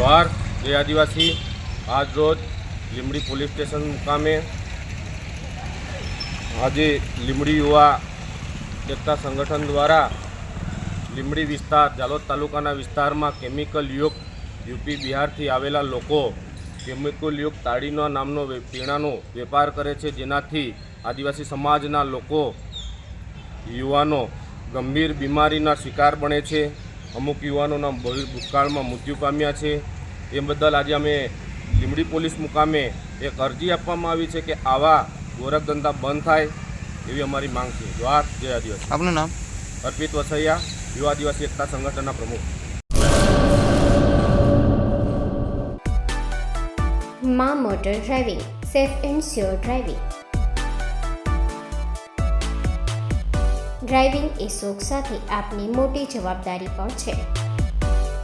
જોહાર જય આદિવાસી આજ રોજ લીમડી પોલીસ સ્ટેશન મુકામે આજે લીમડી યુવા એકતા સંગઠન દ્વારા લીમડી વિસ્તાર, જાલોદ તાલુકાના વિસ્તારમાં કેમિકલ યુક્ત યુપી બિહારથી આવેલા લોકો કેમિકલ યુક્ત તાળીના નામનો પીણાનો વેપાર કરે છે. જેનાથી આદિવાસી સમાજના લોકો યુવાનો ગંભીર બીમારીના શિકાર બને છે. અમુક યુવાનોના ભૂતકાળમાં મૃત્યુ પામ્યા છે. એ બદલ આજે અમે લીમડી પોલીસ મુકામે એક અરજી આપવામાં આવી છે કે આવા ગોરખ ધંધા બંધ થાય એવી અમારી માંગ છે. જોહાર જય આદિવાસી. આપનું નામ? અર્પિત વસૈયા યુવા આદિવાસી એકતા સંગઠનના પ્રમુખ. મા motor driving safe and sure driving. Driving એ શોખ સાથે આપની મોટી જવાબદારી પણ છે.